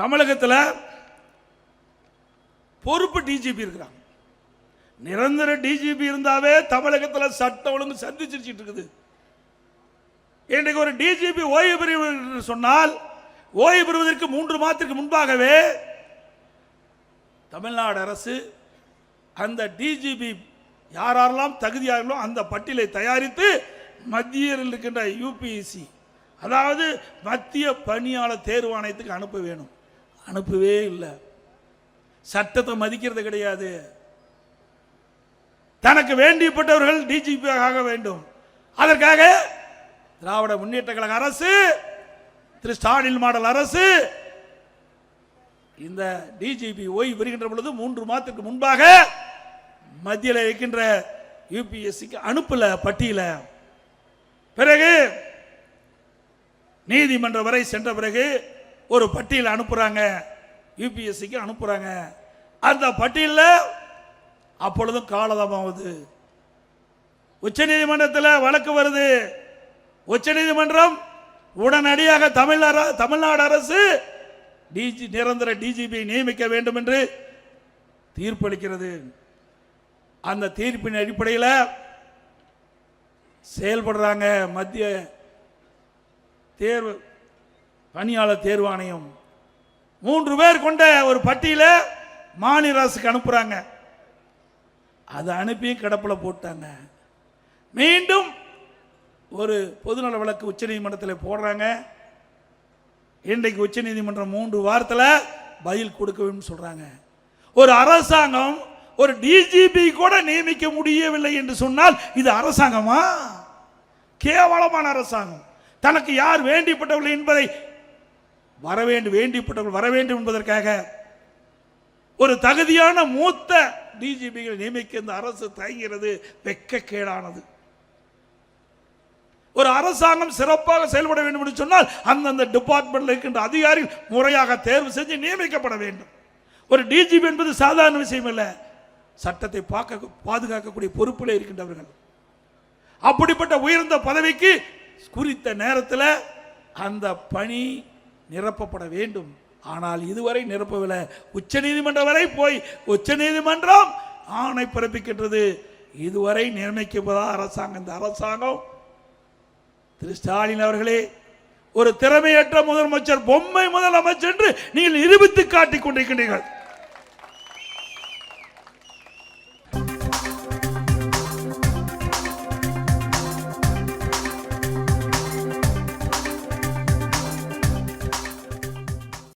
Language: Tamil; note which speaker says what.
Speaker 1: தமிழகத்தில் பொறுப்பு டிஜிபி இருக்கிறாங்க. நிரந்தர டிஜிபி இருந்தாவே தமிழகத்தில் சட்டம் ஒழுங்கு சந்திச்சிருச்சிட்டு இருக்குது. இன்றைக்கு ஒரு டிஜிபி ஓய்வு பெறுவது என்று சொன்னால் ஓய்வு பெறுவதற்கு மூன்று மாதத்திற்கு முன்பாகவே தமிழ்நாடு அரசு அந்த டிஜிபி யாரெல்லாம் தகுதியார்களோ அந்த பட்டியலை தயாரித்து மத்தியில் இருக்கின்ற யூபிஎஸ்சி அதாவது மத்திய பணியாளர் தேர்வாணையத்துக்கு அனுப்ப வேணும். அனுப்பவே இல்லை. சட்டத்தை மதிக்கிறது கிடையாது. தனக்கு வேண்டியப்பட்டவர்கள் டிஜிபி ஆக வேண்டும். அதற்காக திராவிட முன்னேற்ற கழக அரசு திரு ஸ்டாலின் மாடல் அரசு இந்த டிஜிபி ஓய்வு பெறுகின்ற பொழுது மூன்று மாதத்துக்கு முன்பாக மத்தியில் இருக்கின்ற யூபிஎஸ்சிக்கு அனுப்பல பட்டியல. பிறகு நீதிமன்றம் வரை சென்ற பிறகு ஒரு பட்டியல் அனுப்புகிறாங்க யூபிஎஸ்சிக்கு அனுப்புகிறாங்க அந்த பட்டியலில் அப்பொழுதும் காலதாமாவது உச்சநீதிமன்றத்தில் வழக்கு வருது. உச்சநீதிமன்றம் உடனடியாக தமிழ்நாடு தமிழ்நாடு அரசு டிஜி நிரந்தர டிஜிபி நியமிக்க வேண்டும் என்று தீர்ப்பளிக்கிறது. அந்த தீர்ப்பின் அடிப்படையில் செயல்படுறாங்க மத்திய தேர்வு பணியாளர் தேர்வாணையம். மூன்று பேர் கொண்ட ஒரு பட்டியலை மாநில அரசுக்கு அனுப்புறாங்க. அதை அனுப்பி கிடப்பில் போட்டாங்க. மீண்டும் ஒரு பொதுநல வழக்கு உச்சநீதிமன்றத்தில் போடுறாங்க. இன்றைக்கு உச்சநீதிமன்றம் மூன்று வாரத்தில் பதில் கொடுக்கவேன்னு சொல்கிறாங்க சொல்றாங்க. ஒரு அரசாங்கம் ஒரு டிஜிபி கூட நியமிக்க முடியவில்லை என்று சொன்னால் இது அரசாங்கமா? கேவலமான அரசாங்கம். தனக்கு யார் வேண்டிப்பட்டவர்கள் என்பதை வர வேண்டும் வேண்டிப்பட்டவர்கள் வர வேண்டும் என்பதற்காக ஒரு தகுதியான மூத்த டிஜிபிகளை நியமிக்க இந்த அரசு தயங்கிறது வெக்கக்கேடானது. ஒரு அரசாங்கம் சிறப்பாக செயல்பட வேண்டும் என்று சொன்னால் அந்தந்த டிபார்ட்மெண்ட்டில் இருக்கின்ற அதிகாரிகள் முறையாக தேர்வு செஞ்சு நியமிக்கப்பட வேண்டும். ஒரு டிஜிபி என்பது சாதாரண விஷயம் இல்லை சட்டத்தை பார்க்க பாதுகாக்கக்கூடிய பொறுப்பில் இருக்கின்றவர்கள். அப்படிப்பட்ட உயர்ந்த பதவிக்கு குறித்த நேரத்தில் அந்த பணி நிரப்பப்பட வேண்டும். ஆனால் இதுவரை நிரப்பவில்லை. உச்சநீதிமன்றம் வரை போய் உச்சநீதிமன்றம் ஆணை பிறப்பிக்கின்றது. இதுவரை நியமிக்கப்பதா அரசாங்கம்? இந்த அரசாங்கம். திரு ஸ்டாலின் அவர்களே ஒரு திறமையற்ற முதலமைச்சர் பொம்மை முதலமைச்சர் என்று நீங்கள் நிரூபித்து காட்டிக் கொண்டிருக்கின்றீர்கள்.